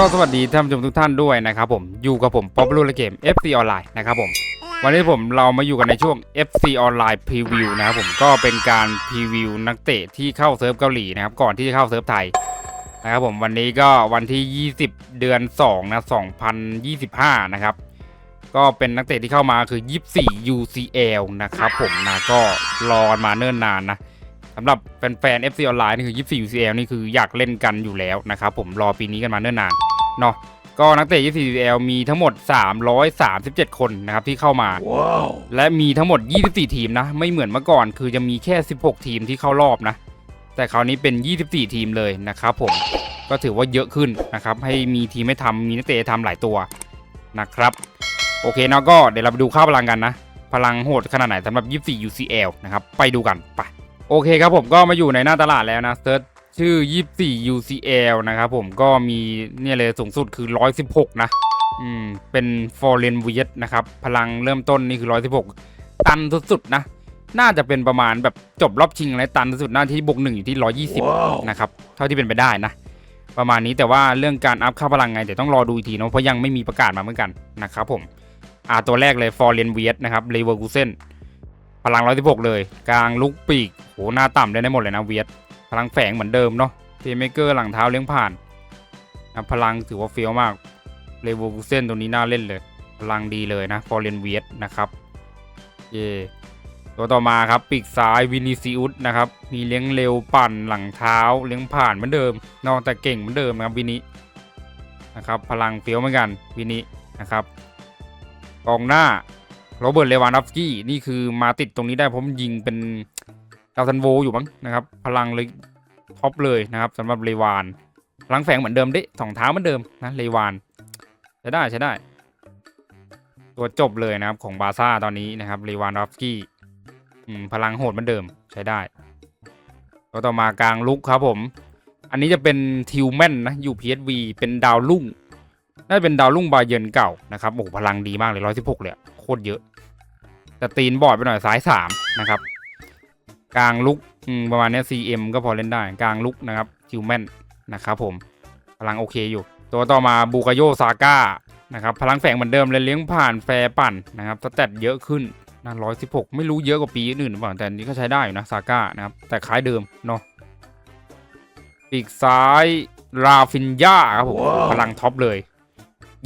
ก็สวัสดีท่านผู้ชมทุกท่านด้วยนะครับผมอยู่กับผมป๊อปลูและเกม FC ออนไลน์นะครับผมวันนี้ผมเรามาอยู่กันในช่วง FC ออนไลน์พรีวิวนะครับผมก็เป็นการพรีวิวนักเตะที่เข้าเซิร์ฟเกาหลีนะครับก่อนที่จะเข้าเซิร์ฟไทยนะครับผมวันนี้ก็วันที่ 20 เดือน2นะ2025 นะครับก็เป็นนักเตะที่เข้ามาคือ 24 UCL นะครับผมนะก็รอกันมาเนิ่นนานนะสำหรับแฟนๆ FC ออนไลน์นี่คือ 24 UCL นี่คืออยากเล่นกันอยู่แล้วนะครับผมรอปีนี้กันมาเนิ่นนาน เนาะก็นักเตะ 24 UCL มีทั้งหมด 337 คนนะครับที่เข้ามาและมีทั้งหมด 24 ทีมนะ ไม่เหมือนเมื่อก่อน คือจะมีแค่ 16 ทีมที่เข้ารอบนะ แต่คราวนี้เป็น 24 ทีมเลยนะครับผม ก็ถือว่าเยอะขึ้นนะครับ ให้มีทีมให้ทำมีนักเตะให้ทำหลายตัวนะครับ โอเคเนาะก็เดี๋ยวเราไปดูค่าพลังกันนะ พลังโหดขนาดไหนสำหรับ 24 UCL นะครับ ไปดูกันไป โอเคครับผมก็มาอยู่ในหน้าตลาดแล้วนะเซิร์ช ชื่อ 24 UCL นะครับผมก็มีเนี่ยเลยสูงสุดคือ 116 นะอืมเป็น Foreign v i e t นะครับ พลังเริ่มต้นนี่คือ 116 ตันสุดๆ นะ น่าจะเป็นประมาณแบบจบรอบชิงอะไรตันสุดๆน่าที่บวกหนึ่งอยู่ที่ 120 นะครับ เท่าที่เป็นไปได้นะ ประมาณนี้แต่ว่าเรื่องการอัพค่าพลังไงเดี๋ยวต้องรอดูอีกทีเนาะเพราะยังไม่มีประกาศมาเหมือนกันนะครับผมอ่าตัวแรกเลย Foreign v i e t นะครับ l e v e r k u s e n พลัง 116 เลย กลางลุกปีกโหหน้าต่ำได้ได้หมดเลยนะเวียด พลังแฝงเหมือนเดิมเนาะเพย์เมเกอร์หลังเท้าเลี้ยงผ่านนะพลังถือว่าเฟี้ยวมากเลเวอร์กูเซนตัวนี้น่าเล่นเลย พลังดีเลยนะฟอร์เรนเวียนะครับเยตัวต่อมาครับปีกซ้ายวินิซิอุสนะครับมีเลี้ยงเร็วปั่นหลังเท้าเลี้ยงผ่านเหมือนเดิมนอกแต่เก่งเหมือนเดิมนะครับวินินะครับพลังเฟี้ยวเหมือนกันวินินะครับกองหน้าโรเบิร์ตเลวานอฟสกี้นี่คือมาติดตรงนี้ได้เพราะมันยิงเป็น ดาวซันโวอยู่มั้งนะครับ พลังเลยท็อปเลยนะครับสำหรับเลวานพลังแฝงเหมือนเดิมด้สองเท้าเหมือนเดิมนะเลวานใช้ได้ใช้ได้ ตัวจบเลยนะครับของบาซ่าตอนนี้นะครับเลวานดอฟสกี้พลังโหดเหมือนเดิมใช้ได้ตัวต่อมากลางลุกครับผม อันนี้จะเป็นทิวแมนนะอยู่ PSV เป็นดาวรุ่งน่าจะเป็นดาวรุ่งบาเยินเก่านะครับโอ้พลังดีมากเลยร้อยสิบหกเลยโคตรเยอะแต่ตีนบอดไปหน่อยซ้ายสามนะครับ กลางลุกอืมประมาณเนี้ย CM ก็พอเล่นได้กลางลุกนะครับคิวแมนนะครับผมพลังโอเคอยู่ ตัวต่อมาบูกาโยซาก้านะครับพลังแฝงเหมือนเดิมเลยเลี้ยงผ่านแฟร์ปั่นนะครับสเตตเยอะขึ้นนะร้อยสิบหกไม่รู้เยอะกว่าปีอื่นหรือเปล่าแต่อันนี้ก็ใช้ได้อยู่นะซาก้านะครับแต่คล้ายเดิมเนาะปีกซ้ายราฟินยาครับผมพลังท็อปเลย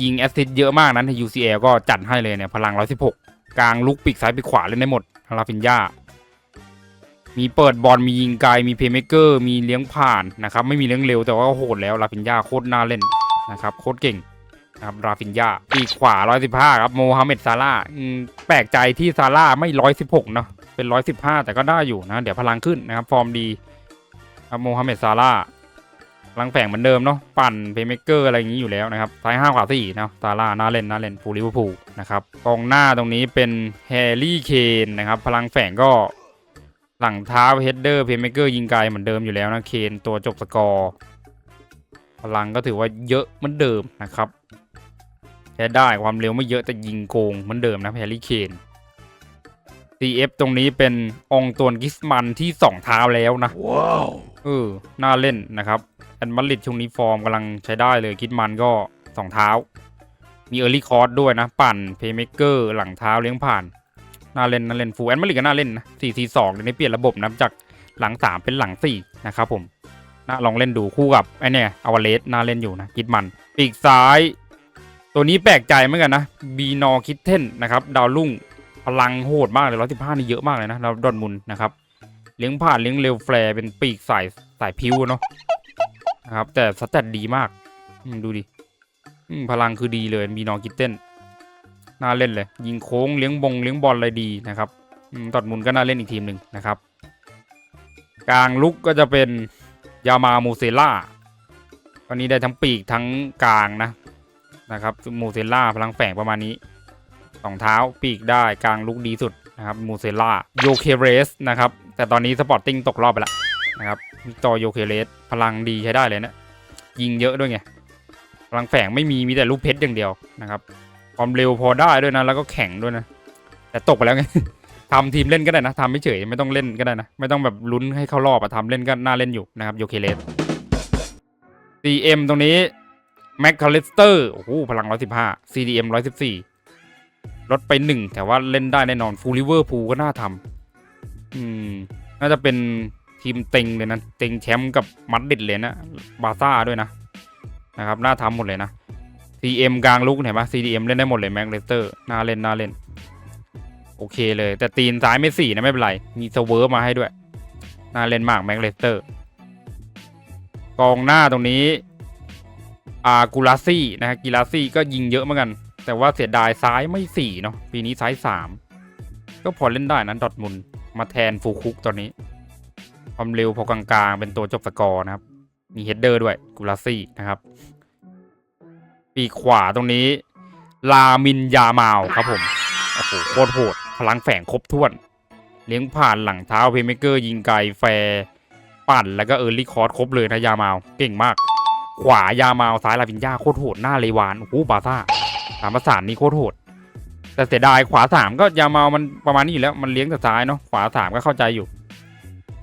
ยิงแอสซิสต์เยอะมากนั้นใน UCL ก็จัดให้เลยเนี่ยพลัง 116 กลางลุกปีกซ้ายปีกขวาเล่นได้หมดลาฟินยา มีเปิดบอลมียิงไกลมีเพย์เมเกอร์มีเลี้ยงผ่านนะครับไม่มีเลี้ยงเร็วแต่ว่าโหดแล้วลาฟินยาโคตรน่าเล่นนะครับโคตรเก่งนะครับลาฟินยาปีกขวา 115 ครับโมฮัมเหม็ดซาร่าแปลกใจที่ซาร่าไม่ 116 เนาะเป็น 115 แต่ก็ได้อยู่นะ เดี๋ยวพลังขึ้นนะครับ ฟอร์มดีครับโมฮัมเหม็ดซาร่าพลังแฝงเหมือนเดิมเนาะปั่นเพย์เมเกอร์อะไรอย่างนี้อยู่แล้วนะครับซ้ายห้าขวาสี่นะซาร่าน่าเล่นน่าเล่นฟูลิเวอร์พูลนะครับกองหน้าตรงนี้เป็นแฮร์รี่เคนนะครับพลังแฝงก็ หลังเท้าเฮดเดอร์เพย์เมเกอร์ยิงไกลเหมือนเดิมอยู่แล้วนะเคนตัวจบสกอร์พลังก็ถือว่าเยอะเหมือนเดิมนะครับใช้ได้ความเร็วไม่เยอะแต่ยิงโกงเหมือนเดิมนะแฮร์รี่เคน CF ตรงนี้เป็นองตวนกิสมันที่สองเท้าแล้วนะเออน่าเล่นนะครับแอนมาริดช่วงนี้ฟอร์มกำลังใช้ได้เลยคิดมันก็สองเท้า มีเออร์ลี่คอร์สด้วยนะ ปั่นเพย์เมเกอร์หลังเท้าเลี้ยงผ่าน น่าเล่นน่าเล่นฟูแอนมาริดก็น่าเล่นนะสี่สี่สองเดี๋ยวนี้เปลี่ยนระบบนะจากหลังสามเป็นหลังสี่นะครับผมน่าลองเล่นดูคู่กับไอเนี่ยอวาเลสน่าเล่นอยู่นะคิดมันปีกซ้าย ตัวนี้แปลกใจเหมือนกันนะบีนอคิดเทนนะครับดาวรุ่งพลังโหดมากเลยร้อยสิบห้านี่เยอะมากเลยนะแล้วดอนมุนนะครับเลี้ยงผ่านเลี้ยงเร็วแฟร์เป็นปีกสายสายพิวเนาะนะครับแต่สแตทดีมากดูดิพลังคือดีเลยมีนอกิตเต้น น่าเล่นเลย ยิงโค้งเลี้ยงบงเลี้ยงบอลอะไรดีนะครับตอดมุนก็น่าเล่นอีกทีมหนึ่งนะครับ กลางลุกก็จะเป็นยามามูเซล่าวันนี้ได้ทั้งปีกทั้งกลางนะนะครับมูเซล่าพลังแฝงประมาณนี้สองเท้าปีกได้กลางลุกดีสุดนะครับมูเซล่าโยเคเรสนะครับแต่ตอนนี้สปอร์ติ้งตกรอบไปแล้วนะครับวิตอโยเคเรสพลังดีใช้ได้เลยนะยิงเยอะด้วยไงพลังแฝงไม่มีมีแต่ลูกเพชรอย่างเดียวนะครับ ความเร็วพอได้ด้วยนะ แล้วก็แข็งด้วยนะ แต่ตกไปแล้วไง ทำทีมเล่นก็ได้นะทำไม่เฉยไม่ต้องเล่นก็ได้นะ ไม่ต้องแบบลุ้นให้เข้ารอบอะทำเล่นก็น่าเล่นอยู่นะครับโยเคเรส CM ตรงนี้แมคคาลิสเตอร์โอ้โหพลัง 115 CDM 114 ลดไป 1 แต่ว่าเล่นได้แน่นอนฟูลิเวอร์พูก็น่าทำอืม น่าจะเป็นทีมเต็งเลยนะ เต็งแชมป์กับมัดดิดเลยนะ บาซ่าด้วยนะ นะครับ น่าทำหมดเลยนะ CM กลางลุกเห็นปะ CDM เล่นได้หมดเลยแมคเลสเตอร์น่าเล่นน่าเล่น โอเคเลย แต่ตีนซ้ายไม่สี่นะไม่เป็นไร มีสเวิร์ฟมาให้ด้วย น่าเล่นมากแมคเลสเตอร์ กองหน้าตรงนี้อากูลาซี่นะฮะกีลาซี่ก็ยิงเยอะเหมือนกัน แต่ว่าเสียดายซ้ายไม่สี่เนาะปีนี้ซ้ายสามก็พอเล่นได้นะดอทมุนมาแทนฟูคุกตอนนี้ความเร็วพอกลางๆ เป็นตัวจบสกอร์นะครับ มีเฮดเดอร์ด้วยกูลาซี่นะครับ ปีกขวาตรงนี้ ลามินยามาลครับผม โอ้โหโคตรโหด พลังแฝงครบถ้วน เลี้ยงผ่านหลังเท้าเพย์เมเกอร์ยิงไกลแฟร์ปั่นแล้วก็เออร์ลี่คอร์สครบเลยนะยามาลเก่งมาก ขวายามาลซ้ายลาวินยาโคตรโหดหน้าเลวานโอ้โหบาซ่าสามประสานนี่โคตรโหด แต่เสียดายขวาสามก็ยามาลมันประมาณนี้อยู่แล้วมันเลี้ยงแต่ซ้ายเนาะขวาสามก็เข้าใจอยู่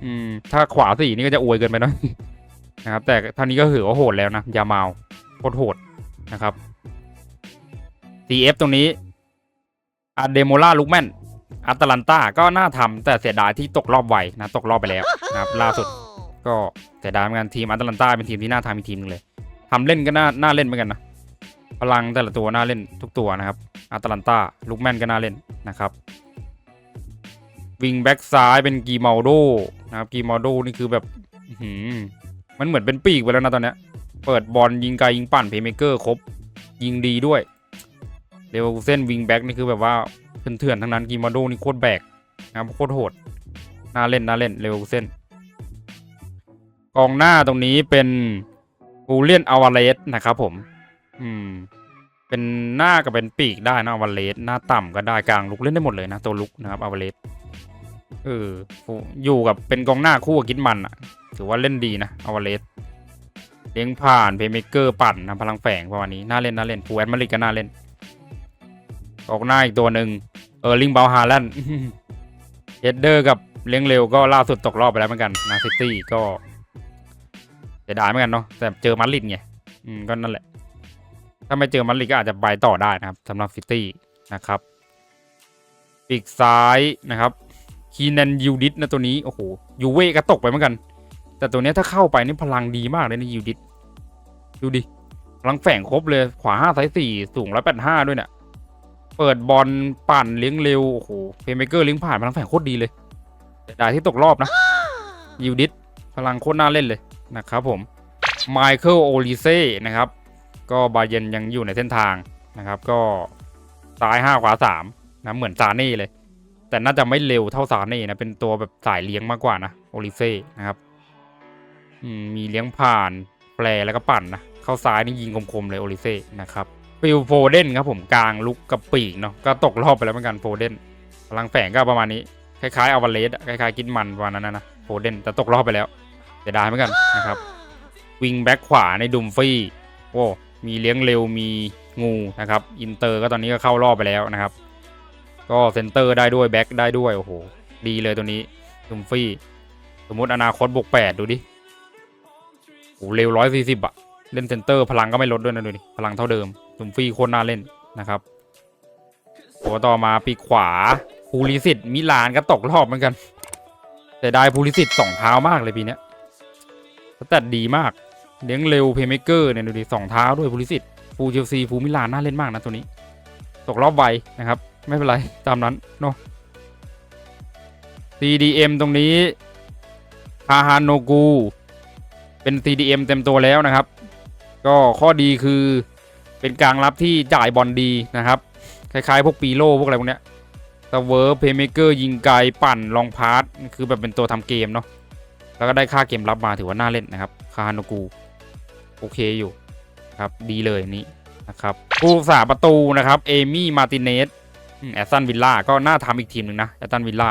อืม ถ้าขวาสี่นี่ก็จะอวยเกินไปหน่อยนะครับแต่เท่านี้ก็ถือว่าโหดแล้วนะยามาลโคตรโหด นะครับ CF ตรงนี้อาเดโมล่าลุกแมนอัตแลนตาก็น่าทำแต่เสียดายที่ตกรอบไวนะ ตกรอบไปแล้วนะครับล่าสุดก็เสียดายเหมือนกันทีมอัตแลนตาเป็นทีมที่น่าทำอีกทีมหนึงเลยทำเล่นก็น่าน่าเล่นเหมือนกันนะ พลังแต่ละตัวน่าเล่นทุกตัวนะครับอัตแลนตาลุกแมนก็น่าเล่นนะครับวิงแบ็กซ้ายเป็นกีมาโดนะครับกีมาโดนี่คือแบบอื้อหือมันเหมือนเป็นปีกไปแล้วนะตอนเนี้ย เปิดบอลยิงไกลยิงปั่นเพย์เมเกอร์ครบ ยิงดีด้วยเลเวอร์เซนวิงแบ็กนี่คือแบบว่าเถื่อนๆทั้งนั้นกีมาโดนี่โคตรแบกนะครับโคตรโหดน่าเล่นน่าเล่นเลเวอร์เซนกองหน้าตรงนี้เป็นบูเลียนอวาเลสนะครับผม อืม เป็นหน้ากับเป็นปีกได้นะอวาเลสหน้าต่ำก็ได้กลางลุกเล่นได้หมดเลยนะตัวลุกนะครับอวาเลสเอออยู่กับเป็นกองหน้าคู่กับกินมันอะ ถือว่าเล่นดีนะอวาเลส เลี้ยงผ่านเพย์เมเกอร์ปั่นนะพลังแฝงประมาณนี้น่าเล่นน่าเล่นฟูแอดมาริกก็น่าเล่นกองหน้าอีกตัวหนึ่งเออร์ลิงเบลฮาแลนด์เฮดเดอร์กับเลี้ยงเร็วก็ล่าสุดตกรอบไปแล้วเหมือนกันนาซิตี้ก็เสียดายเหมือนกันเนาะแต่เจอมาริดไงอืมก็นั่นแหละ ถ้าไม่เจอมาริดก็อาจจะไปต่อได้นะครับสำหรับซิตี้นะครับปีกซ้ายนะครับคีนันยูดิสนะตัวนี้ โอ้โหยูเว่ก็ตกไปเหมือนกัน แต่ตัวนี้ถ้าเข้าไปนี่พลังดีมากเลยนะยูดิสดูดิพลังแฝงครบเลยขวาห้าซ้ายสี่สูงร้อยแปดห้าด้วยเนี่ยเปิดบอลปั่นเลี้ยงเร็วโอ้โหเพย์เมเกอร์เลี้ยงผ่านพลังแฝงโคตรดีเลยเสียดายที่ตกรอบนะยูดิสพลังโคตรน่าเล่นเลยนะครับผมไมเคิลโอลิเซ่นะครับ ก็บาเยนยังอยู่ในเส้นทางนะครับ ก็ซ้าย5ขวา3นะเหมือนซาเน่เลย แต่น่าจะไม่เร็วเท่าซาเน่นะเป็นตัวแบบสายเลี้ยงมากกว่านะโอลิเซ่นะครับ มีเลี้ยงผ่านแปรแล้วก็ปั่นนะเข้าซ้ายนี่ยิงคมๆเลยโอลิเซ่นะครับฟิลโฟเดนครับผมกลางลุกกับปีกเนาะก็ตกรอบไปแล้วเหมือนกันโฟเดนพลังแฝงก็ประมาณนี้คล้ายๆอวาเลสคล้ายๆกินมันประมาณนั้นนะนะโฟเดนแต่ตกรอบไปแล้วเสียดายเหมือนกันนะครับวิงแบ็กขวาในดุมฟี่โอ้มีเลี้ยงเร็วมีงูนะครับอินเตอร์ก็ตอนนี้ก็เข้ารอบไปแล้วนะครับ ก็เซนเตอร์ได้ด้วยแบ็กได้ด้วยโอ้โหดีเลยตัวนี้ดุมฟี่สมมติอนาคตบวกแปดดูดิ โอ้เร็วร้อยสี่สิบอะเล่นเซนเตอร์พลังก็ไม่ลดด้วยนะดูดิพลังเท่าเดิมดุมฟี่โคตรน่าเล่นนะครับตัวต่อมาปีขวาภูริสิทธิ์มิลานก็ตกรอบเหมือนกันแต่ได้ภูริสิทธิ์สองเท้ามากเลยปีเนี้ยสแตทดีมากเลี้ยงเร็วเพย์เมเกอร์เนี่ยดูดิสองเท้าด้วยพูลิสิตฟูเชลซีฟูมิลานน่าเล่นมากนะตัวนี้ ตกรอบไวนะครับ ไม่เป็นไร ตามนั้นเนาะ CDM ตรงนี้คาฮานโนกู เป็น CDM เต็มตัวแล้วนะครับ ก็ข้อดีคือเป็นกลางรับที่จ่ายบอลดีนะครับ คล้ายๆ พวกปีโลพวกอะไรพวกเนี้ยสเวิร์ฟเพย์เมเกอร์ยิงไกลปั่นลองพาร์ทคือแบบเป็นตัวทำเกมเนาะแล้วก็ได้ค่าเกมรับมาถือว่าน่าเล่นนะครับคาฮานกูโอเคอยู่ครับดีเลยนี้นะครับผู้รักษาประตูนะครับ เอมี่มาติเนสแอสตันวิลล่าก็น่าทำอีกทีมหนึ่งนะแอสตันวิลล่า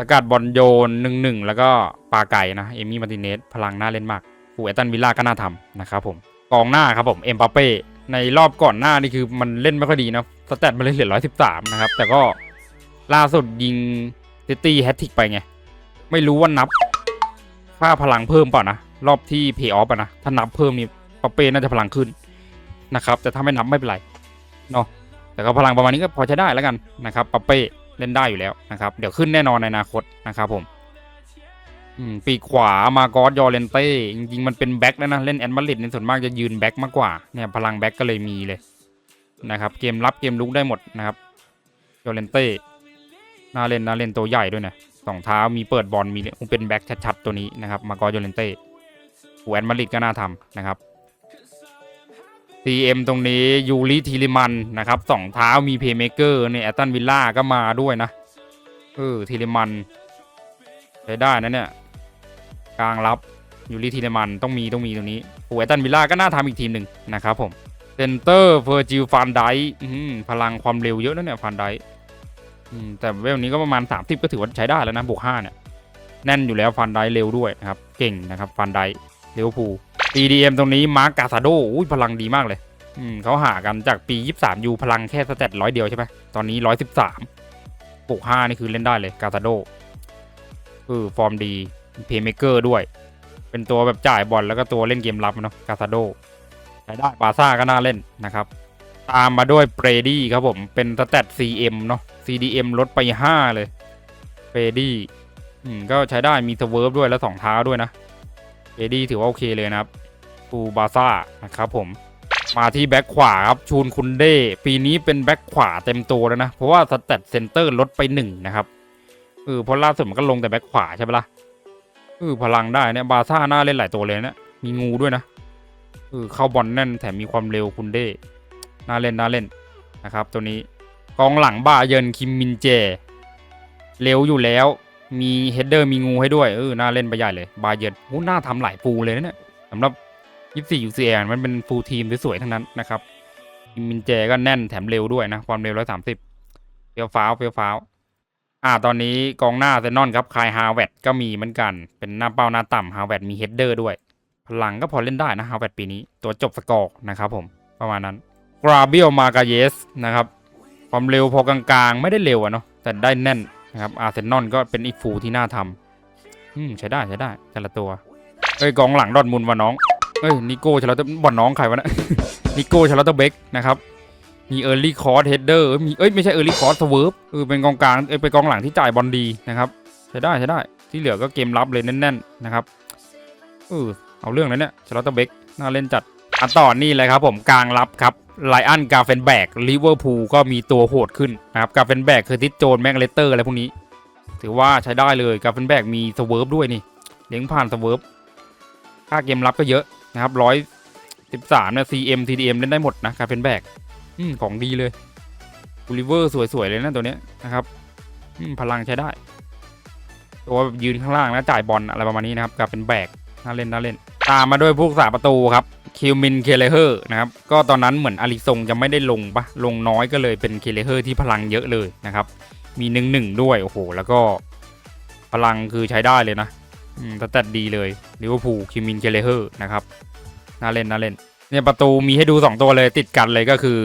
สกัดบอลโยนหนึ่งหนึ่งแล้วก็ปาไก่นะ เอมี่มาติเนสพลังหน่าเล่นมากผู้แอตันวิลล่าก็น่าทำนะครับผมกองหน้าครับผมเอ็มปาเป้ในรอบก่อนหน้านี่คือมันเล่นไม่ค่อยดีนะสแตทมันเลยเหลือร้อยสิบสามนะครับ แต่ก็ล่าสุดยิงซิตี้แฮตติกไปไง ไม่รู้ว่านับค่าพลังเพิ่มเปล่านะ รอบที่เพย์ออฟอะนะ ถ้านับเพิ่มนี่ปาเป้น่าจะพลังขึ้นนะครับ แต่ถ้าไม่นับไม่เป็นไรเนาะแต่ก็พลังประมาณนี้ก็พอใช้ได้แล้วกันนะครับปาเป้ เล่นได้อยู่แล้วนะครับ เดี๋ยวขึ้นแน่นอนในอนาคตนะครับผมปีขวามากอสยอเรนเต้จริงๆมันเป็นแบ็คแล้วนะ เล่นแอนมาริดในส่วนมากจะยืนแบ็คมากกว่าเนี่ยพลังแบ็คก็เลยมีเลยนะครับเกมรับเกมลุกได้หมดนะครับยอเรนเต้น่าเล่นน่าเล่นตัวใหญ่ด้วยนะสองเท้ามีเปิดบอลมีเป็นแบ็คชัดๆตัวนี้นะครับมากอสยอเรนเต้แวนมาริดก็น่าทำนะครับ CM ตรงนี้ยูริทีริมันนะครับสองเท้ามีเพย์เมเกอร์เนี่ยแอตตันวิลล่าก็มาด้วยนะเออทีริมันใช้ได้นะเนี่ยกลางรับยูริทีริมันต้องมีต้องมีตรงนี้โอ้แอตตันวิลล่าก็น่าทำอีกทีมหนึ่งนะครับผมเซนเตอร์เฟอร์จิลฟันไดพลังความเร็วเยอะนะเนี่ยฟันไดแต่เวลนี้ก็ประมาณ 30 ก็ถือว่าใช้ได้แล้วนะบวก5เนี่ยแน่นอยู่แล้วฟันไดเร็วด้วยนะครับ เก่งนะครับฟันไดเลี้ยวภู DDM ตรงนี้มาร์กกาซาโดอุ้ยพลังดีมากเลย อืมเขาหากันจากปี 23 ยูพลังแค่สเตตร้อยเดียวใช่ไหมตอนนี้ 113ปลูก5นี่คือเล่นได้เลยกาซาโดเออฟอร์มดีเพย์เมเกอร์ด้วย เป็นตัวแบบจ่ายบอลแล้วก็ตัวเล่นเกมรับเนาะกาซาโดใช้ได้บาซ่าก็น่าเล่นนะครับ ตามมาด้วยเบรดี้ครับผม เป็นสเตต CM เนาะ CDM ลดไป 5 เลยเบรดี้อืมก็ใช้ได้มีสเวิร์ฟด้วยแล้วสองเท้าด้วยนะเอดี้ถือว่าโอเคเลยนะครับ ฟูบาซ่านะครับผมมาที่แบ็คขวาครับชูนคุนเดปีนี้เป็นแบ็คขวาเต็มตัวแล้วนะ เพราะว่าสเตตเซนเตอร์ลดไปหนึ่งนะครับเออเพราะล่าสุดมันก็ลงแต่แบ็คขวาใช่ปะล่ะเออพลังได้เนี่ยบาซ่าน่าเล่นหลายตัวเลยนี่ยมีงูด้วยนะเออเข้าบอลแน่นแถมมีความเร็วคุนเดน่าเล่นน่าเล่นนะครับ ตัวนี้กองหลังบาเยินคิมมินเจ เร็วอยู่แล้ว มีเฮดเดอร์มีงูให้ด้วยเออน่าเล่นไปใหญ่เลย บาเยินโอ้น่าทำหลายฟูลเลยนะเนี่ยสำหรับ 24 UCL มันเป็นฟูลทีมสวยๆทั้งนั้นนะครับมินเจก็แน่นแถมเร็วด้วยนะ ความเร็ว130เฟี้ยวฟ้าวเฟี้ยวฟ้าวอ่าตอนนี้กองหน้าเซนนอนครับคายฮาวเวดก็มีเหมือนกัน เป็นหน้าเป้าหน้าต่ำฮาวเวดมีเฮดเดอร์ด้วย พลังก็พอเล่นได้นะฮาวเวดปีนี้ ตัวจบสกอร์นะครับผมประมาณนั้นกราเบียลมากาเยสนะครับความเร็วพอกลางๆ ไม่ได้เร็วอะเนาะแต่ได้แน่นนะครับอาร์เซนอลก็เป็นอีกฟูที่น่าทำอืมใช้ได้ใช้ได้แต่ละตัวเอ้ยกองหลังดอดมุนวะน้อง เอ้ยนิโก้ชาร์ลอตบอลน้องใครวะนะนิโก้ชาร์ลอตเบกนะครับมีเออร์ลี่คอร์สเฮดเดอร์มีเอ้ยไม่ใช่เออร์ลี่คอร์สสเวิร์ฟเออเป็นกองกลางเอ้ยเป็นกองหลังที่จ่ายบอลดีนะครับใช้ได้ใช้ได้ที่เหลือก็เกมรับเลยแน่นๆนะครับเออเอาเรื่องแล้วเนี่ยชาร์ลอตเบกน่าเล่นจัดอันต่อนี่เลยครับผมกลางรับครับไลอันกาเฟนแบกลิเวอร์พูลก็มีตัวโหดขึ้นนะครับกาเฟนแบกคือทิสโจนแมกเลเตอร์อะไรพวกนี้ ถือว่าใช้ได้เลยกาเฟนแบกมีสเวิร์ฟด้วยนี่เลี้ยงผ่านสเวิร์ฟค่าเกมรับก็เยอะ นะครับร้อยสิบสามเนี่ย CM TDM เล่นได้หมดนะกาเฟนแบกอืมของดีเลยบูลิเวอร์สวยๆ เลยนะตัวเนี้ยนะครับอืมพลังใช้ได้ ตัวยืนข้างล่างแล้วจ่ายบอลอะไรประมาณนี้นะครับกาเฟนแบกน่าเล่นน่าเล่น ตามมาด้วยผู้รักษาประตูครับคิวมินเคเลเฮอร์นะครับก็ตอนนั้นเหมือนอาริซงจะไม่ได้ลงปะลงน้อยก็เลยเป็นเคเลเฮอร์ที่พลังเยอะเลยนะครับ มีหนึ่งหนึ่งด้วยโอ้โหแล้วก็พลังคือใช้ได้เลยนะ สแตทดีเลยลิเวอร์พูลคิมินเคเลเฮอร์นะครับน่าเล่นน่าเล่น เนี่ยประตูมีให้ดู 2 ตัวเลยติดกันเลยก็คือ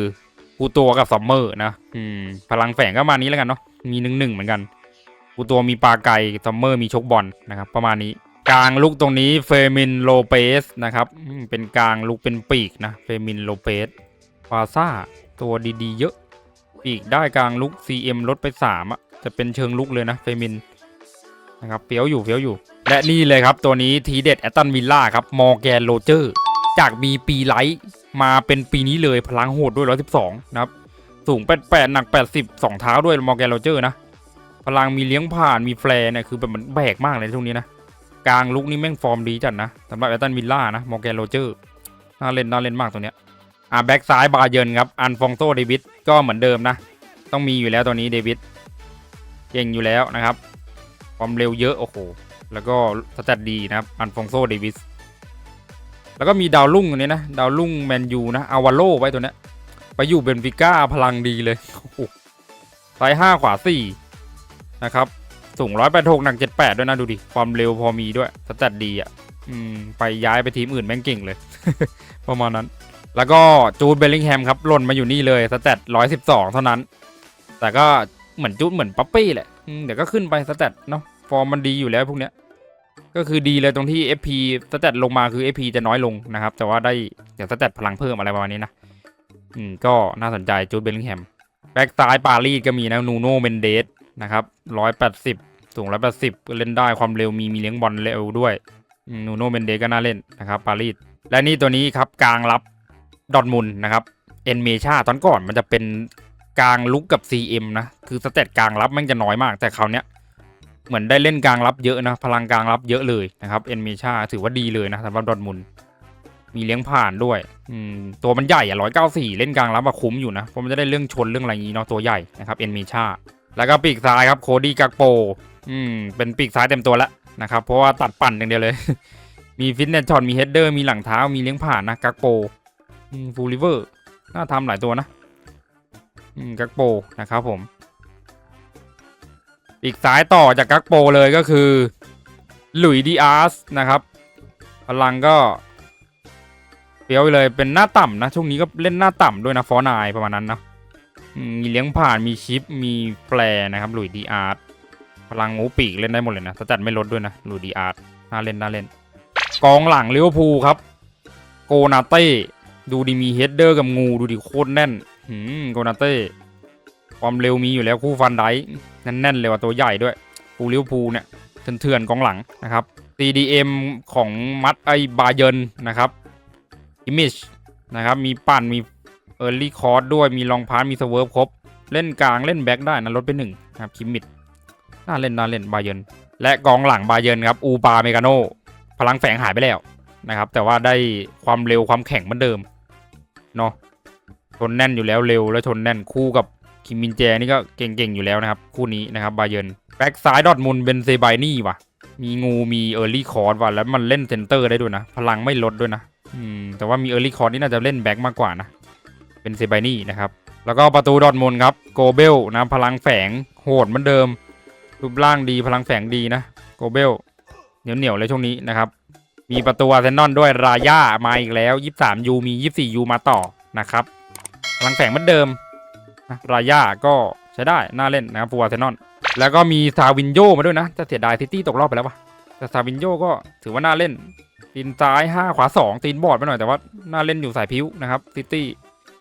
กูตัวกับซัมเมอร์นะอืมพลังแฝงก็ประมาณนี้แล้วกันเนาะมีหนึ่งหนึ่งเหมือนกันกูตัวมีปลาไก่ซัมเมอร์มีชกบอลนะครับ ประมาณนี้ กลางลุกตรงนี้เฟมินโลเปสนะครับอืมเป็นกลางลุกเป็นปีกนะเฟมินโลเปสฟาซ่าตัวดีๆ เยอะ ปีกได้กลางลุก CM ลดไป3อะจะเป็นเชิงลุกเลยนะเฟมิน นะครับเฟี้ยวอยู่เฟี้ยวอยู่ และนี่เลยครับตัวนี้ทีเด็ดแอตตันวิลล่าครับมอร์แกนโรเจอร์จากมีปีไลท์มาเป็นปีนี้เลยพลังโหดด้วย112นะครับสูง 88 หนัก 80สองเท้าด้วยมอร์แกนโรเจอร์นะ พลังมีเลี้ยงผ่านมีแฟร์เนี่ยคือแบบมันแบกมากเลยช่วงนี้นะ กลางลุกนี่แม่งฟอร์มดีจัดนะสำหรับแอตตันวิลล่านะมอร์แกนโรเจอร์น่าเล่นน่าเล่นมากตัวเนี้ยอ่าแบ็กซ้ายบาเยินครับอันฟองโซเดวิดก็เหมือนเดิมนะ ต้องมีอยู่แล้วตัวนี้เดวิดเก่งอยู่แล้วนะครับ ความเร็วเยอะโอ้โห แล้วก็สแตทดีนะครับอันฟองโซเดวิส แล้วก็มีดาวรุ่งตัวนี้นะ ดาวรุ่งแมนยูนะ อาวาโลไว้ตัวเนี้ย ไปอยู่เบนฟิก้าพลังดีเลยโอ้โหซ้ายห้าขวาสี่นะครับ สูงร้อยแปดหกหนักเจ็ดแปดด้วยนะ ดูดิ ความเร็วพอมีด้วยสแตทดีอะอืมไปย้ายไปทีมอื่นแม่งเก่งเลย ประมาณนั้น แล้วก็จูดเบลลิงแฮมครับหล่นมาอยู่นี่เลยสแตทร้อยสิบสองเท่านั้น แต่ก็เหมือนจูดเหมือนป๊อปปี้แหละ เดี๋ยวก็ขึ้นไปสแตทเนาะฟอร์มมันดีอยู่แล้วพวกเนี้ยก็คือดีเลยตรงที่ FP สแตทลงมาคือ FP จะน้อยลงนะครับ แต่ว่าได้เดี๋ยวสแตทพลังเพิ่มอะไรประมาณนี้นะอืมก็น่าสนใจจูดเบลลิงแฮมแบ็กซ้ายปารีสก็มีนะนูโน่เมนเดสนะครับร้อยแปดสิบสูงร้อยแปดสิบเล่นได้ความเร็วมีมีเลี้ยงบอลเร็วด้วยนูโน่เมนเดสก็น่าเล่นนะครับปารีสและนี่ตัวนี้ครับกลางรับดอทมุนนะครับเอ็นเมชาตอนก่อนมันจะเป็น กลางลุกกับ CM นะ คือสเตตกลางรับแม่งจะน้อยมาก แต่คราวเนี้ยเหมือนได้เล่นกลางรับเยอะนะ พลังกลางรับเยอะเลยนะครับเอ็นเมชาถือว่าดีเลยนะสำหรับดอทมุนมีเลี้ยงผ่านด้วยอืมตัวมันใหญ่อะร้อยเก้าสี่เล่นกลางรับอะคุ้มอยู่นะเพราะมันจะได้เรื่องชนเรื่องอะไรอย่างงี้เนาะตัวใหญ่นะครับเอ็นเมชาแล้วก็ปีกซ้ายครับโคดี้กักโปอืมเป็นปีกซ้ายเต็มตัวแล้วนะครับเพราะว่าตัดปั่นอย่างเดียวเลย มีฟิตเนสช็อตมีเฮดเดอร์มีหลังเท้ามีเลี้ยงผ่านนะกักโปฟูลิเวอร์น่าทำหลายตัวนะ กักโปนะครับผม อีกซ้ายต่อจากกักโปเลยก็คือหลุยดีอาร์สนะครับ พลังก็เปี้ยวเลยเป็นหน้าต่ำนะ ช่วงนี้ก็เล่นหน้าต่ำด้วยนะฟอร์นายประมาณนั้นนะมีเลี้ยงผ่านมีชิปมีแฟร์นะครับหลุยดีอาร์สพลังงูปีกเล่นได้หมดเลยนะสแตัดไม่ลดด้วยนะหลุยดีอาร์สน่าเล่นน่าเล่น กองหลังเลิเวพูครับ โกนาเต้ดูดีมีเฮดเดอร์กับงูดูดิโคตรแน่น หืมโกนาเต้ ความเร็วมีอยู่แล้วคู่ฟันไดแน่นๆเลยว่าตัวใหญ่ด้วยฟูลิวพูเนี่ยเถื่อนๆกองหลังนะครับ CDM ของมัดไอบาเยนนะครับ Image นะครับมีปั่นมีเออร์ลี่คอร์ดด้วยมีลองพาร์มีสเวิร์ฟครบ เล่นกลางเล่นแบ็กได้นะลดไปหนึ่งนะครับคิมมิดน่าเล่นน่าเล่นบาเยนและกองหลังบาเยนครับอูปาเมกาโนพลังแฝงหายไปแล้วนะครับ แต่ว่าได้ความเร็วความแข็งเหมือนเดิมเนาะ ชนแน่นอยู่แล้วเร็วแล้วชนแน่นคู่กับคิมมินแจนี่ก็เก่งๆอยู่แล้วนะครับ คู่นี้นะครับบาเยนแบ็กซ้ายดอทมุนเบนเซบายนี่ว่ะ มีงูมีเออร์ลี่คอร์ดว่ะแล้วมันเล่นเซนเตอร์ได้ด้วยนะ พลังไม่ลดด้วยนะอืมแต่ว่ามีเออร์ลี่คอร์ดนี่น่าจะเล่นแบ็กมากกว่านะเป็นเซบายนี่นะครับแล้วก็ประตูดอทมุนครับโกเบลนะพลังแฝงโหดเหมือนเดิมรูปร่างดีพลังแฝงดีนะโกเบลเหนียวเหนียวๆเลยช่วงนี้นะครับ มีประตูอาร์เซนอลด้วยราย่ามาอีกแล้ว 23ยูมี 24ยูมาต่อนะครับ พลังแฝงเหมือนเดิมรายาก็ใช้ได้ น่าเล่นนะครับฟูอาร์เซนอลแล้วก็มีซาวินโยมาด้วยนะ จะเสียดายซิตี้ตกรอบไปแล้ววะแต่ซาวินโยก็ถือว่าน่าเล่นตีนซ้าย 5 ขวา 2 ตีนบอดไปหน่อยแต่ว่าน่าเล่นอยู่สายพิ้วนะครับซิตี้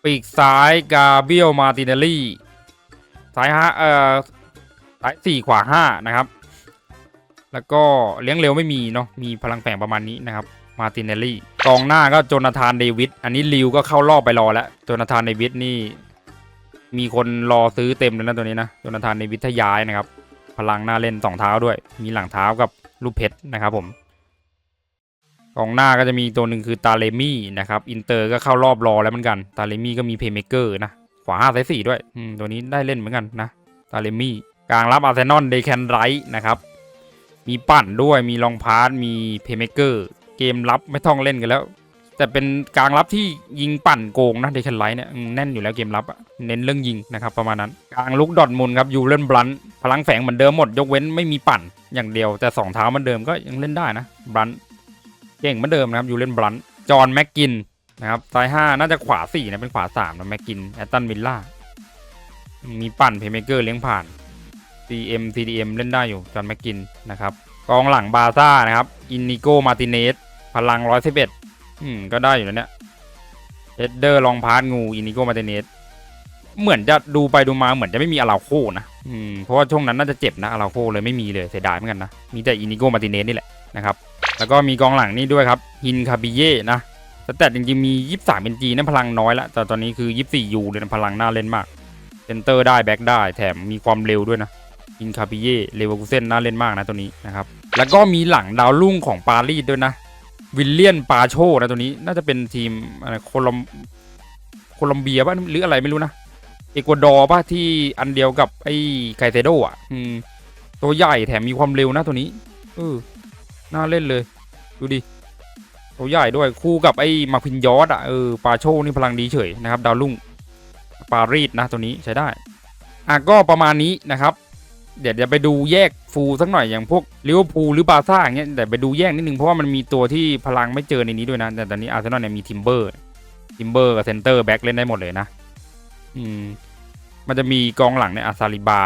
ปีกซ้ายกาเบียลมาติเนลลี่ซ้ายห้าเอ่อซ้ายสี่ขวาห้านะครับ แล้วก็เลี้ยงเร็วไม่มีเนาะมีพลังแฝงประมาณนี้นะครับ มาตินเนลลี่กองหน้าก็โจนาธานเดวิดอันนี้ลิวก็เข้ารอบไปรอแล้วโจนาธานเดวิดนี่ มีคนรอซื้อเต็มเลยนะตัวนี้นะโจนาธานในวิดทยายนะครับ พลังหน้าเล่นสองเท้าด้วย มีหลังเท้ากับลูกเพชรนะครับผมกองหน้าก็จะมีตัวหนึ่งคือตาเลมี่นะครับอินเตอร์ก็เข้ารอบรอแล้วเหมือนกันตาเลมี่ก็มีเพย์เมเกอร์นะขวาห้าสายสี่ด้วยตัวนี้ได้เล่นเหมือนกันนะตาเลมี่กลางรับอาร์เซนอลเดแคนไรท์นะครับมีปั่นด้วยมีลองพาร์ตมีเพย์เมเกอร์ เกมรับไม่ต้องเล่นกันแล้ว แต่เป็นกลางรับที่ยิงปั่นโกงนะเดคันไลท์เนี่ยแน่นอยู่แล้วเกมรับเน้นเรื่องยิงนะครับประมาณนั้น กลางลุกดอทมุนครับยูเล่นบลันพลังแฝงเหมือนเดิมหมดยกเว้นไม่มีปั่นอย่างเดียวแต่สองเท้ามือนเดิมก็ยังเล่นได้นะบลันเก่งเหมือนเดิมนะครับยูเล่นบลันจอห์นแม็กกินนะครับซ้ายห้าน่าจะขวาสี่นะเป็นขวาสามนะแม็กกินแอตตันวิลล่ามีปั่นเพย์เมเกอร์เลี้ยงผ่าน CM CDM เล่นได้อยู่จอห์นแม็กกินนะครับกองหลังบาซ่านะครับอินนิโกมาติเนส พลังร้อยสิบเอ็ดอืม ก็ได้อยู่นะเนี่ยเฮดเดอร์ลองพาร์ทงูอินิโกมาเตเนสเหมือนจะดูไปดูมาเหมือนจะไม่มีอาราโคนะอืมเพราะว่าช่วงนั้นน่าจะเจ็บนะอาราโคเลยไม่มีเลยเสียดายเหมือนกันนะ มีแต่อินิโกมาติเนสนี่แหละนะครับ แล้วก็มีกองหลังนี่ด้วยครับฮินคาบิเย่นะแต่แต่จริงๆมี 23เป็นจีนั่นพลังน้อยละแต่ตอนนี้คือ 24ยูเลยนะพลังน่าเล่นมากเซนเตอร์ได้แบ็กได้แถมมีความเร็วด้วยนะฮินคาบิเย่เลเวอร์คูเซนน่าเล่นมากนะตัวนี้นะครับแล้วก็มีหลังดาวรุ่งของปารีสด้วยนะ วิลเลียนปาโชนะตัวนี้น่าจะเป็นทีมอะไรโคลอมโคลอมเบียป่ะหรืออะไรไม่รู้นะเอกวาดอร์ป่ะที่อันเดียวกับไอ้ไกเซโดอะตัวใหญ่แถมมีความเร็วนะตัวนี้เออน่าเล่นเลย ดูดิตัวใหญ่ด้วยคู่กับไอ้มาคินยอสอะเออปาโชนี่พลังดีเฉยนะครับ ดาวรุ่งปารีสนะตัวนี้ใช้ได้อะก็ประมาณนี้นะครับ เดี๋ยวจะไปดูแยกฟูลสักหน่อยอย่างพวกลิเวอร์พูลหรือบาซ่าอย่างเงี้ยแต่ไปดูแยกนิดนึงเพราะว่ามันมีตัวที่พลังไม่เจอในนี้ด้วยนะ แต่ตอนนี้อาร์เซนอลเนี่ยมีทิมเบอร์ทิมเบอร์กับเซนเตอร์แบ็กเล่นได้หมดเลยนะอืมมันจะมีกองหลังในยอาซาลิบา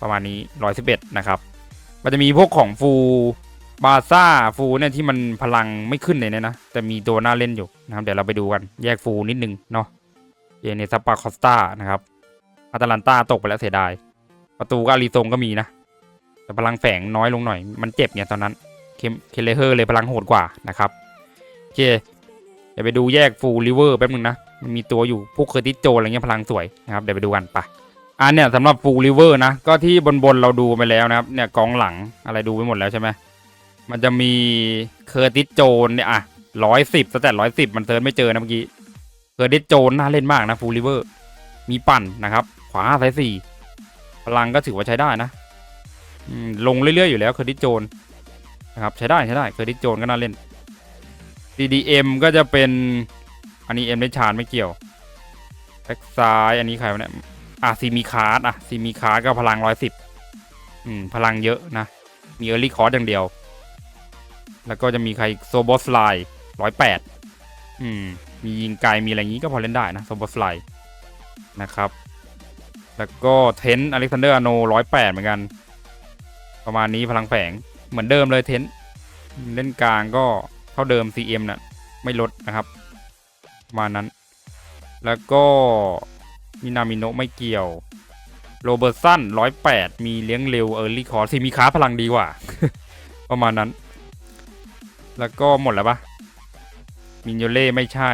ประมาณนี้ร้อยสิบเอ็ดนะครับ มันจะมีพวกของฟูลบาซ่าฟูเนี่ยที่มันพลังไม่ขึ้นเลยเนี่ยนะแต่มีตัวน่าเล่นอยู่นะครับเดี๋ยวเราไปดูกันแยกฟูนิดนึงเนาะเยเนสปาคอสตานะครับอาตาลันตาตกไปแล้วเสียดาย ประตูก็รีซงก็มีนะ แต่พลังแฝงน้อยลงหน่อย มันเจ็บเนี่ยตอนนั้น เคมเคเลเฮอร์เลยพลังโหดกว่านะครับโอเคเดี๋ยวไปดูแยกฟูลิเวอร์แป๊บนึงนะ มันมีตัวอยู่พวกเคอร์ติสโจอะไรเงี้ยพลังสวยนะครับ เดี๋ยวไปดูกันไปอันเนี่ยสำหรับฟูลิเวอร์นะ ก็ที่บนบนๆเราดูไปแล้วนะครับ เนี่ยกองหลังอะไรดูไปหมดแล้วใช่ไหมมันจะมีเคอร์ติสโจนเนี่ยอะร้อยสิบแต่ร้อยสิบมันเซิร์ชไม่เจอนะเมื่อกี้เคอร์ติสโจนน่าเล่นมากนะฟูลิเวอร์มีปั่นนะครับ ขวาซ้ายสี่ พลังก็ถือว่าใช้ได้นะลงเรื่อยๆอยู่แล้วเคอร์ติโจนนะครับใช้ได้ใช้ได้เคอร์ติโจนก็น่าเล่น CDM ก็จะเป็นอันนี้เอ็มได้ชานไม่เกี่ยวแบ็กซ้ายอันนี้ใครวะเนี่ยอะซีมีคาร์ดอะซีมีคาร์ดก็พลังร้อยสิบอืมพลังเยอะนะ มีเออร์ลี่คอร์สอย่างเดียว แล้วก็จะมีใครโซบอสไลร้อยแปดอืมมียิงไกลมีอะไรงนี้ก็พอเล่นได้นะโซบอสไลนะครับ แล้วก็เทนอเล็กซานเดอร์อโนร้อยแปดเหมือนกัน ประมาณนี้พลังแฝงเหมือนเดิมเลยเทนเล่นกลางก็เท่าเดิม CM นะ่ะไม่ลดนะครับประมาณนั้น แล้วก็มินามิโนไม่เกี่ยวโรเบิร์ตสันร้อยแปดมีเลี้ยงเร็วเออร์ลี่คอร์ซีมีค้าพลังดีกว่า ประมาณนั้น แล้วก็หมดแล้วปะมินโยเล่ไม่ใช่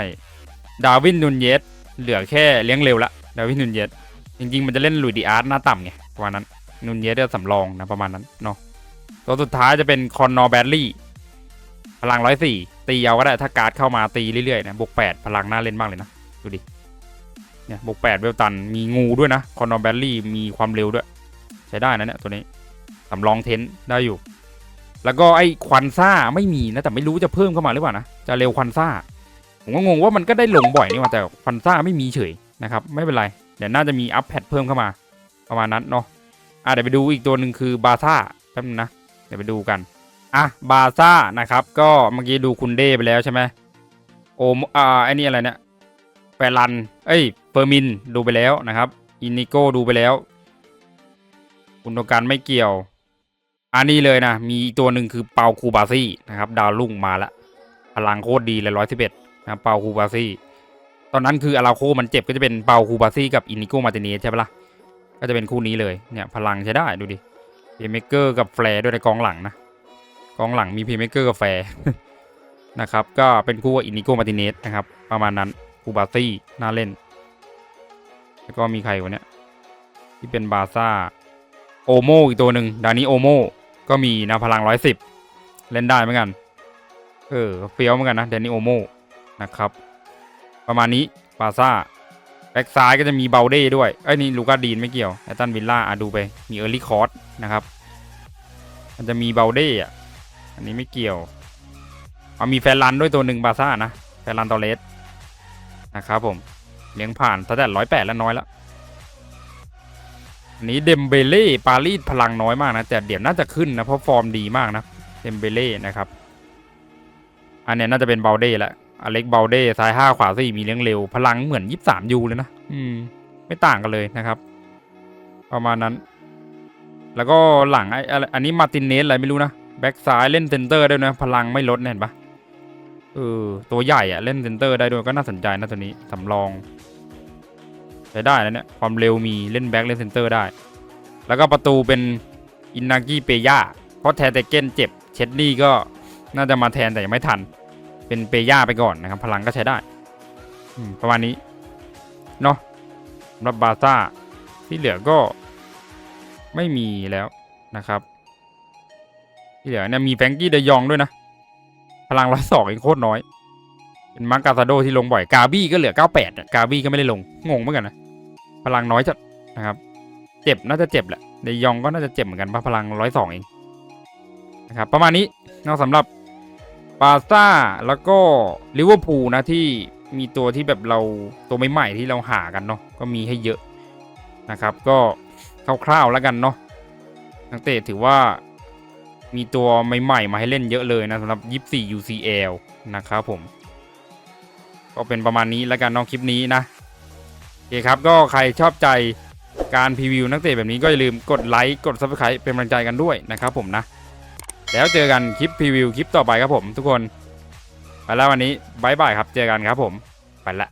ดาวินนุนเยสเหลือแค่เลี้ยงเร็วละ ดาวินนุนเยส จริงๆมันจะเล่นลุยดีอาร์ตหน้าต่ำไงประมาณนั้นนุนเยสจะสำรองนะประมาณนั้นเนาะตัวสุดท้ายจะเป็นคอนนอร์แบดลี่พลังร้อยสี่ตีเอาก็ได้ถ้าการ์ดเข้ามาตีเรื่อยๆนะบวกแปดพลังน่าเล่นมากเลยนะดูดิเนี่ยบวกแปดเวลตันมีงูด้วยนะคอนนอร์แบดลี่มีความเร็วด้วย ใช้ได้นะเนี่ยตัวนี้สำรองเทนได้อยู่ แล้วก็ไอ้ควันซ่าไม่มีนะแต่ไม่รู้จะเพิ่มเข้ามาหรือเปล่านะจะเร็วควันซ่าผมก็งงว่ามันก็ได้ลงบ่อยนี่ว่าแต่ควันซ่าไม่มีเฉยนะครับไม่เป็นไร เดี๋ยวน่าจะมีอัพแพดเพิ่มเข้ามา ประมาณนั้นเนาะอะเดี๋ยวไปดูอีกตัวหนึ่งคือบาซ่าแป๊บนึงนะ เดี๋ยวไปดูกัน อะบาซ่านะครับ ก็เมื่อกี้ดูคุณเด้ไปแล้วใช่ไหมโอมอ่าไอ้นี่อะไรเนี่ยแฟรัน เอ้ยเฟอร์มินดูไปแล้วนะครับ อินิโก้ดูไปแล้วคุณโตการไม่เกี่ยว อันนี้เลยนะ มีตัวหนึ่งคือเปาคูบาซี่นะครับ ดาวรุ่งมาละพลังโคตรดีเลยร้อยสิบเอ็ดนะเปาคูบาซี่ ตอนนั้นคืออาราโคมันเจ็บก็จะเป็นเปาคูบาซี่กับอินิโกมาตเนสใช่ปะล่ะ ก็จะเป็นคู่นี้เลยเนี่ยพลังใช้ได้ดูดิเพย์เมเกอร์กับแฟร์ด้วยในกองหลังนะกองหลังมีเพย์เมเกอร์กับแฟร์นะครับก็เป็นคู่กับอินิโกมาติเนสนะครับประมาณนั้นคูบาซี่น่าเล่น แล้วก็มีใครวะเนี่ยที่เป็นบาซ่าโอโมอีกตัวหนึ่งดานิโอโมก็มีนะพลังร้อยสิบเล่นได้เหมือนกัน เออเฟี้ยวเหมือนกันนะเดนิโอโมนะครับ ประมาณนี้บาซ่าแบ็กซ้ายก็จะมีเบลเด้ด้วยไอ้ยนี่ลูกาดีนไม่เกี่ยวแอตตันวิลล่าอะดูไป มีเออร์ลี่คอร์สนะครับ มันจะมีเบลเด้อะ อันนี้ไม่เกี่ยว เอามีแฟนรันด้วยตัวหนึ่งบาซ่านะ แฟนรันตอเลสนะครับผม เลี้ยงผ่านตั้งแต่ร้อยแปดแล้วน้อยแล้วอันนี้เดมเบเล่ปารีสพลังน้อยมากนะ แต่เดี๋ยวน่าจะขึ้นนะ เพราะฟอร์มดีมากนะ เดมเบเล่นะครับ อันนี้น่าจะเป็นเบลเด้แหละ อเล็กเบลเด้ซ้ายห้าขวาสี่มีเลี้ยงเร็ว พลังเหมือนยี่สามยูเลยนะอืม ไม่ต่างกันเลยนะครับ ประมาณนั้น แล้วก็หลังไอ้อะไรอันนี้มาร์ตินเนสอะไรไม่รู้นะแบ็กซ้ายเล่นเซนเตอร์ได้ด้วยนะ พลังไม่ลดเนี่ยเห็นปะเออตัวใหญ่อะเล่นเซนเตอร์ได้ด้วยก็น่าสนใจนะตัวนี้สำรองใช้ได้นะเนี่ยความเร็วมีเล่นแบ็กเล่นเซนเตอร์ได้ แล้วก็ประตูเป็นอินนากิเปย่าเพราะแทเตเกนเจ็บเชดลี่ก็น่าจะมาแทนแต่ยังไม่ทัน เป็นเปย่าไปก่อนนะครับ พลังก็ใช้ได้ประมาณนี้เนาะสำหรับบาซ่าที่เหลือก็ไม่มีแล้วนะครับ ที่เหลือเนี่ยมีแฟงกี้เดยองด้วยนะ พลังร้อยสองเองโคตรน้อย เป็นมาร์กาซาโดที่ลงบ่อยกาบี้ก็เหลือ98อะกาบี้ก็ไม่ได้ลงงงเหมือนกันนะพลังน้อยจัดนะครับ เจ็บน่าจะเจ็บแหละเดยองก็น่าจะเจ็บเหมือนกันเพราะพลังร้อยสองเองนะครับประมาณนี้เนอกสำหรับ บาซ่าแล้วก็ลิเวอร์พูลนะที่มีตัวที่แบบเราตัวใหม่ๆที่เราหากันเนาะก็มีให้เยอะนะครับ ก็คร่าวๆแล้วกันเนาะนักเตะถือว่ามีตัวใหม่ๆมาให้เล่นเยอะเลยนะสำหรับ 24 UCL นะครับผม ก็เป็นประมาณนี้แล้วกันเน้องคลิปนี้นะโอเคครับก็ใครชอบใจการพรีวิวนักเตะแบบนี้ก็อย่าลืมกดไลค์กด Subscribe เป็นกำลังใจกันด้วยนะครับผมนะ แล้วเจอกันคลิปพรีวิวคลิปต่อไปครับผมทุกคน ไปแล้ววันนี้บายบายครับ เจอกันครับผม ไปละ